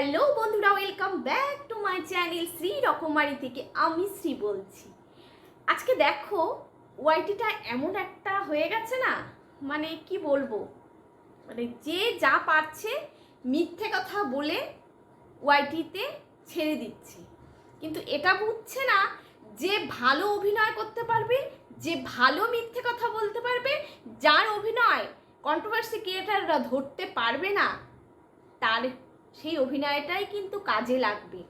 Hello বন্ধুরা, welcome back to my channel Shri Rokomari থেকে আমি শ্রী বলছি। আজকে দেখো, ওয়াইটিটা এমন একটা হয়ে গেছে না মানে কি বলব মানে যে যা পারছে মিথ্যে কথা বলে ওয়াইটিতে ছেড়ে দিচ্ছে। কিন্তু এটা বুঝছে না যে ভালো অভিনয় করতে পারবে, যে ভালো মিথ্যে কথা বলতে পারবে, যার অভিনয় কন্ট্রোভার্সি ক্রিয়েটাররা ধরতে পারবে না, তার সেই অভিনয়টাই কিন্তু কাজে লাগবে।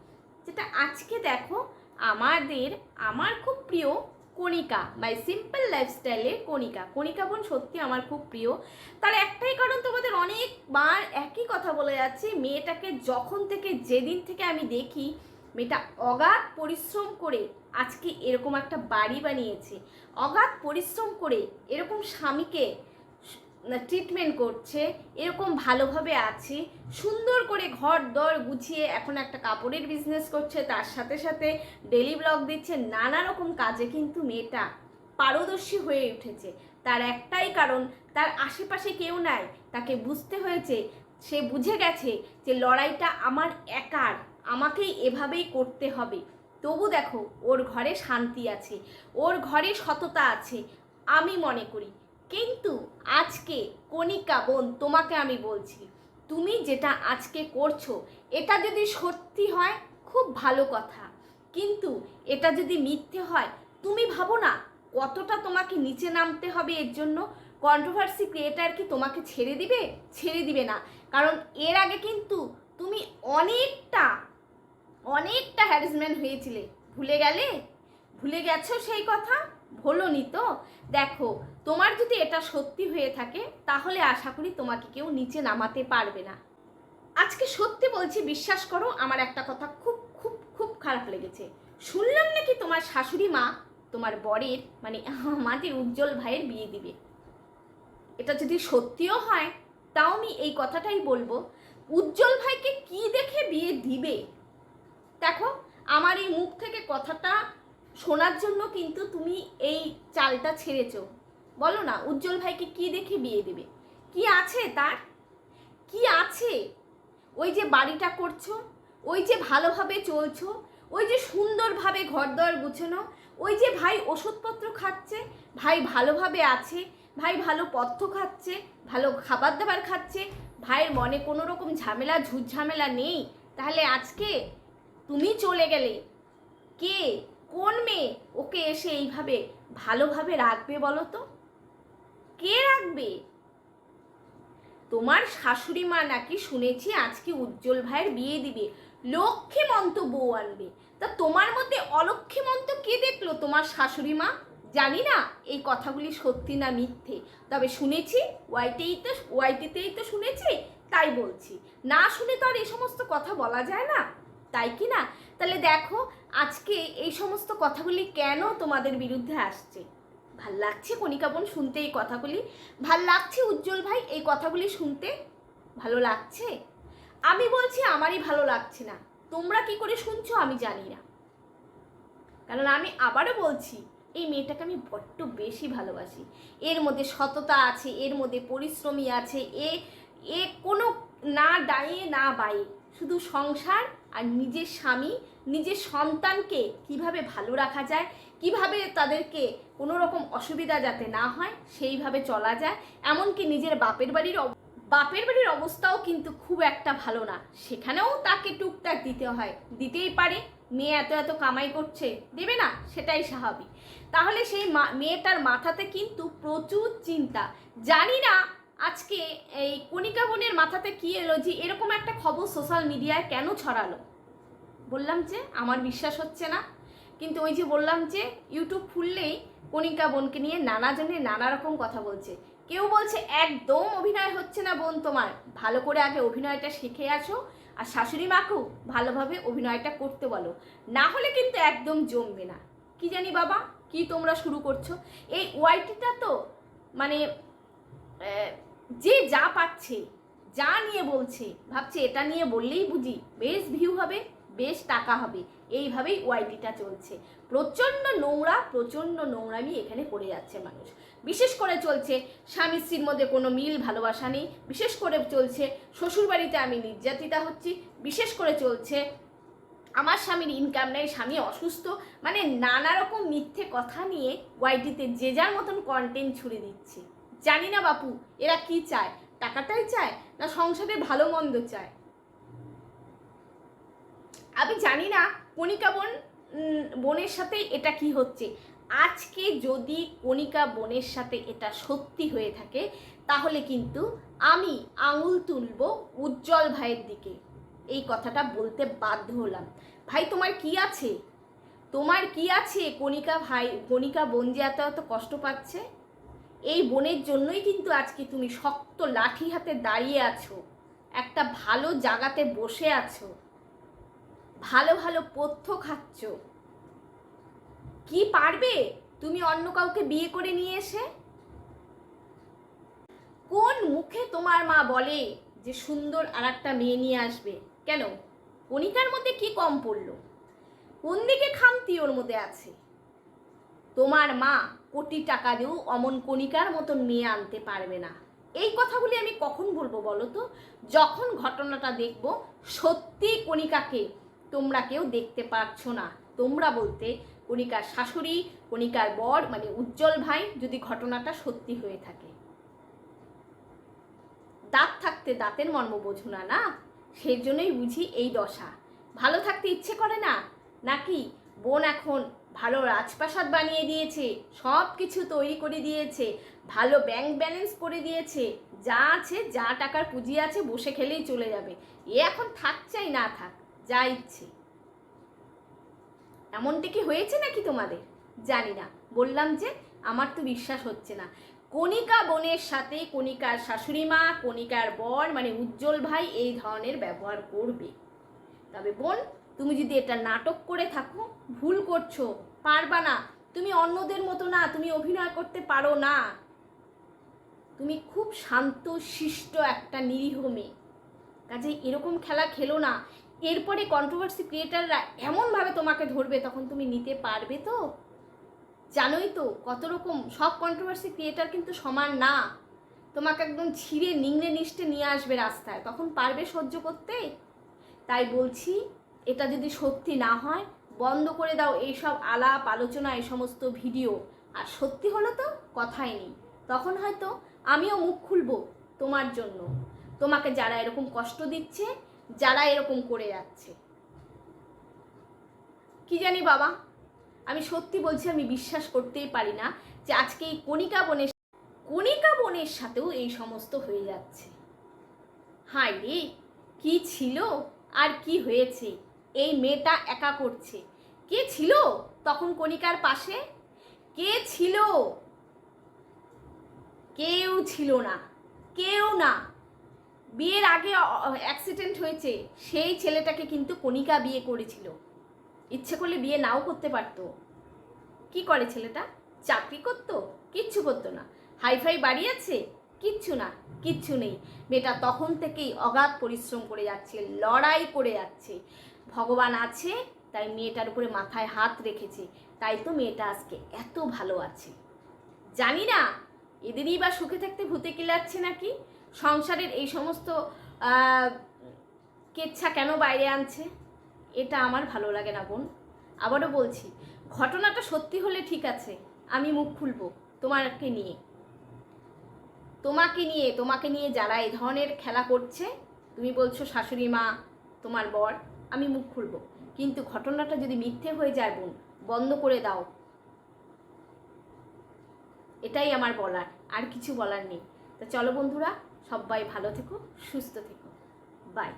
যেটা আজকে দেখো, আমাদের, আমার খুব প্রিয় কণিকা বাই সিম্পল লাইফস্টাইলের কণিকা। কণিকা বোন সত্যি আমার খুব প্রিয়। তার একটাই কারণ তোমাদের অনেকবার একই কথা বলে যাচ্ছে, মেয়েটাকে যখন থেকে, যেদিন থেকে আমি দেখি, মেয়েটা অগাধ পরিশ্রম করে আজকে এরকম একটা বাড়ি বানিয়েছে। অগাধ পরিশ্রম করে এরকম স্বামীকে ট্রিটমেন্ট করছে, এরকম ভালোভাবে আছে, সুন্দর করে ঘর দর গুছিয়ে এখন একটা কাপড়ের বিজনেস করছে, তার সাথে সাথে ডেলি ব্লগ দিচ্ছে, নানা রকম কাজে কিন্তু মেয়েটা পারদর্শী হয়ে উঠেছে। তার একটাই কারণ, তার আশেপাশে কেউ নাই, তাকে বুঝতে হয়েছে, সে বুঝে গেছে যে লড়াইটা আমার একার, আমাকেই এভাবেই করতে হবে। তবু দেখো, ওর ঘরে শান্তি আছে, ওর ঘরে সততা আছে, আমি মনে করি। কিন্তু আজকে কণিকা বোন, তোমাকে আমি বলছি, তুমি যেটা আজকে করছ, এটা যদি সত্যি হয়, খুব ভালো কথা। কিন্তু এটা যদি মিথ্যে হয়, তুমি ভাবো না কতটা তোমাকে নিচে নামতে হবে এর জন্য? কন্ট্রোভার্সি ক্রিয়েটার কি তোমাকে ছেড়ে দিবে? ছেড়ে দিবে না। কারণ এর আগে কিন্তু তুমি অনেকটা অনেকটা হ্যারাসমেন্ট হয়েছিলে। ভুলে গেলে? ভুলে গেছো সেই কথা? ভোলোনি তো? দেখো তোমার যদি এটা সত্যি হয়ে থাকে, তাহলে আশা করি তোমাকে কেউ নিচে নামাতে পারবে না। আজকে সত্যি বলছি, বিশ্বাস করো, আমার একটা কথা খুব খুব খুব খারাপ লেগেছে। শুনলাম নাকি তোমার শাশুড়ি মা তোমার বরের মানে আমাদের উজ্জ্বল ভাইয়ের বিয়ে দিবে। এটা যদি সত্যিও হয়, তাও আমি এই কথাটাই বলব, উজ্জ্বল ভাইকে কি দেখে বিয়ে দিবে? দেখো, আমার এই মুখ থেকে কথাটা শোনার জন্য কিন্তু তুমি এই চালটা ছেড়েছো। বলো না, উজ্জ্বল ভাইকে কি দেখে বিয়ে দেবে? কি আছে তার? কি আছে? ওই যে বাড়িটা করছ, ওই যে ভালোভাবে চলছো, ওই যে সুন্দরভাবে ঘর দর গুছানো, ওই যে ভাই ওষুধপত্র খাচ্ছে, ভাই ভালোভাবে আছে, ভাই ভালো পথ্য খাচ্ছে, ভালো খাবার দাবার খাচ্ছে, ভাইয়ের মনে কোনো রকম ঝামেলা, ঝুট ঝামেলা নেই। তাহলে আজকে তুমি চলে গেলে কে? কোন মেয়ে? ওকে এসে এইভাবে ভালোভাবে রাখবে বলো তো? কে রাখবে? তোমার শাশুড়ি মা নাকি শুনেছি আজকে উজ্জ্বল ভাইয়ের বিয়ে দিবে, লক্ষ্মী মন্ত বউ আনবে। তা তোমার মধ্যে অলক্ষ্মী মন্ত কে দেখল তোমার শাশুড়ি মা? জানি না, এই কথাগুলি সত্যি না মিথ্যে। তবে শুনেছি, ওয়াইটেই তো, ওয়াইটিতেই তো শুনেছি, তাই বলছি। না শুনে তো আর এই সমস্ত কথা বলা যায় না। তাই কি না? তাহলে দেখো, আজকে এই সমস্ত কথাগুলি কেন তোমাদের বিরুদ্ধে আসছে? ভালো লাগছে কণিকা বোন শুনতে এই কথাগুলি? ভালো লাগছে উজ্জ্বল ভাই এই কথাগুলি শুনতে? ভালো লাগছে? আমি বলছি আমারই ভালো লাগছে না। তোমরা কি করে শুনছো আমি জানি না। কারণ আমি আবারও বলছি, এই মেয়েটাকে আমি বড্ড বেশি ভালোবাসি। এর মধ্যে সততা আছে, এর মধ্যে পরিশ্রমী আছে, এ এ কোনো না ডায়ে না বায়ে। শুধু সংসার আর নিজের স্বামী, নিজের সন্তানকে কীভাবে ভালো রাখা যায়, কীভাবে তাদেরকে কোনো রকম অসুবিধা যাতে না হয়, সেইভাবে চলা যায়। এমনকি নিজের বাপের বাড়ির বাপের বাড়ির অবস্থাও কিন্তু খুব একটা ভালো না। সেখানেও তাকে টুকটাক দিতে হয়। দিতেই পারে। মেয়ে এত এত কামাই করছে। দেবে না? সেটাই স্বাভাবিক। তাহলে সেই মেয়েটার মাথাতে কিন্তু প্রচুর চিন্তা। জানি না আজকে এই কণিকা বোনের মাথাতে কি এলো যে এরকম একটা খবর সোশ্যাল মিডিয়ায় কেন ছড়ালো? বললাম যে আমার বিশ্বাস হচ্ছে না। কিন্তু ওই যে বললাম যে ইউটিউব খুললেই কণিকা বোনকে নিয়ে নানা জনে নানা রকম কথা বলছে। কেউ বলছে, একদম অভিনয় হচ্ছে না বোন তোমার। ভালো করে আগে অভিনয়টা শিখে আসো আর শাশুড়ি মাকেও ভালোভাবে অভিনয়টা করতে বলো। না হলে কিন্তু একদম জমবে না। কি জানি বাবা, কি তোমরা শুরু করছ? এই ওয়াইটিটা তো মানে যে যা পাচ্ছে, যা নিয়ে বলছে, ভাবছে এটা নিয়ে বললেই বুঝি বেশ ভিউ হবে, বেশ টাকা হবে। এইভাবেই ওয়াইটিটা চলছে। প্রচণ্ড নোংরা, প্রচণ্ড নোংরামি এখানে করে যাচ্ছে মানুষ। বিশেষ করে চলছে স্বামী স্ত্রীর মধ্যে কোনো মিল ভালোবাসা নেই। বিশেষ করে চলছে শ্বশুরবাড়িতে আমি নির্যাতিতা হচ্ছি। বিশেষ করে চলছে আমার স্বামীর ইনকাম নেই, স্বামী অসুস্থ। মানে নানা রকম মিথ্যে কথা নিয়ে ওয়াইটিতে যে যার মতন কন্টেন্ট ছুড়ে দিচ্ছে। জানি না বাপু, এরা কি চায়? টাকাটাই চায় না সংসারে ভালো মন্দ চায়? আমি জানি না কণিকা বোন বোনের সাথে এটা কি হচ্ছে। আজকে যদি কণিকা বোনের সাথে এটা সত্যি হয়ে থাকে, তাহলে কিন্তু আমি আঙুল তুলব উজ্জ্বল ভাইয়ের দিকে। এই কথাটা বলতে বাধ্য হলাম। ভাই, তোমার কি আছে? তোমার কি আছে? কণিকা ভাই, কণিকা বোন যে এত এত কষ্ট পাচ্ছে? এই বোনের জন্যই কিন্তু আজকে তুমি শক্ত লাঠি হাতে দাঁড়িয়ে আছো, একটা ভালো জায়গাতে বসে আছো, ভালো ভালো পথ্য খাচ্ছ। কি পারবে তুমি অন্য কাউকে বিয়ে করে নিয়ে এসে? কোন মুখে তোমার মা বলে যে সুন্দর আর একটা মেয়ে নিয়ে আসবে? কেন? কণিকার মধ্যে কি কম পড়ল? কোন দিকে খামতি ওর মধ্যে আছে? তোমার মা কোটি টাকা দিয়েও অমন কণিকার মতন মেয়ে আনতে পারবে না। এই কথাগুলি আমি কখন বলব বলো তো? যখন ঘটনাটা দেখব, সত্যি কণিকাকে তোমরা কেউ দেখতে পারছ না। তোমরা বলতে কণিকার শাশুড়ি, কণিকার বর মানে উজ্জ্বল ভাই যদি ঘটনাটা সত্যি হয়ে থাকে। দাঁত থাকতে দাঁতের মর্ম বোঝো না না? সেই জন্যই বুঝি এই দশা। ভালো থাকতে ইচ্ছে করে না? নাকি বোন এখন ভালো রাজপ্রাসাদ বানিয়ে দিয়েছে সব কিছু তৈরি করে দিয়েছে, ভালো ব্যাংক ব্যালেন্স করে দিয়েছে, যা আছে, যা টাকার পুঁজি আছে, বসে খেলেই চলে যাবে। এ এখন থাক চাই না থাক, যা ইচ্ছে। এমনটা কি হয়েছে নাকি তোমাদের? জানি না। বললাম যে, আমার তো বিশ্বাস হচ্ছে না। কণিকা বোনের সাথে কণিকার শাশুড়ি মা, কণিকার বর মানে উজ্জ্বল ভাই এই ধরনের ব্যবহার করবে। তবে বোন, তুমি যদি এটা নাটক করে থাকো, ভুল করছ পারবা না। তুমি অন্যদের মতো না, তুমি অভিনয় করতে পারো না। তুমি খুব শান্ত, শিষ্ট একটা নিরীহ মেয়ে। কাজে এরকম খেলা খেলো না। এরপরে কন্ট্রোভার্সি ক্রিয়েটাররা এমনভাবে তোমাকে ধরবে তখন তুমি নিতে পারবে তো? জানোই তো কত রকম, সব কন্ট্রোভার্সি ক্রিয়েটার কিন্তু সমান না। তোমাকে একদম ছিঁড়ে, নিংড়ে নিষ্ঠে নিয়ে আসবে রাস্তায়। তখন পারবে সহ্য করতে? তাই বলছি, এটা যদি সত্যি না হয় বন্ধ করে দাও এইসব আলাপ, আলোচনা, এই সমস্ত ভিডিও। আর সত্যি হলো তো, কথাই নেই। তখন হয়তো আমিও মুখ খুলবো তোমার জন্য। তোমাকে যারা এরকম কষ্ট দিচ্ছে, যারা এরকম করে যাচ্ছে। কি জানি বাবা, আমি সত্যি বলছি, আমি বিশ্বাস করতেই পারি না যে আজকে এই কণিকা বনের কণিকা বনের সাথেও এই সমস্ত হয়ে যাচ্ছে। হাই রে, কি ছিল আর কি হয়েছে? এই মেয়েটা একা করছে। কে ছিল তখন কণিকার পাশে? কে ছিল? কেউ ছিল না, কেউ না। বিয়ের আগে অ্যাক্সিডেন্ট হয়েছে, সেই ছেলেটাকে কিন্তু কণিকা বিয়ে করেছিল। ইচ্ছে করলে বিয়ে নাও করতে পারতো। কি করে ছেলেটা? চাকরি করতো? কিচ্ছু করতো না। হাইফাই বাড়ি আছে? কিচ্ছু না, কিচ্ছু নেই। মেয়েটা তখন থেকেই অগাধ পরিশ্রম করে যাচ্ছে, লড়াই করে যাচ্ছে। ভগবান আছে, তাই মেয়েটার উপরে মাথায় হাত রেখেছে। তাই তো মেয়েটা আজকে এত ভালো আছে। জানি না এদেরই বা সুখে থাকতে ভূতে কিলাচ্ছে নাকি? সংসারের এই সমস্ত কেচ্ছা কেন বাইরে আনছে? এটা আমার ভালো লাগে না বোন। আবারও বলছি, ঘটনাটা সত্যি হলে ঠিক আছে, আমি মুখ খুলবো তোমাকে নিয়ে। তোমাকে নিয়ে তোমাকে নিয়ে যারা এই ধরনের খেলা করছে, তুমি বলছো শাশুড়ি মা, তোমার বর আমি মুখ খুলব। কিন্তু ঘটনাটা যদি মিথ্যে হয়ে যায় বোন, বন্ধ করে দাও। এটাই আমার বলার, আর কিছু বলার নেই। তা চলো বন্ধুরা, সবাই ভালো থেকো, সুস্থ থেকো। বাই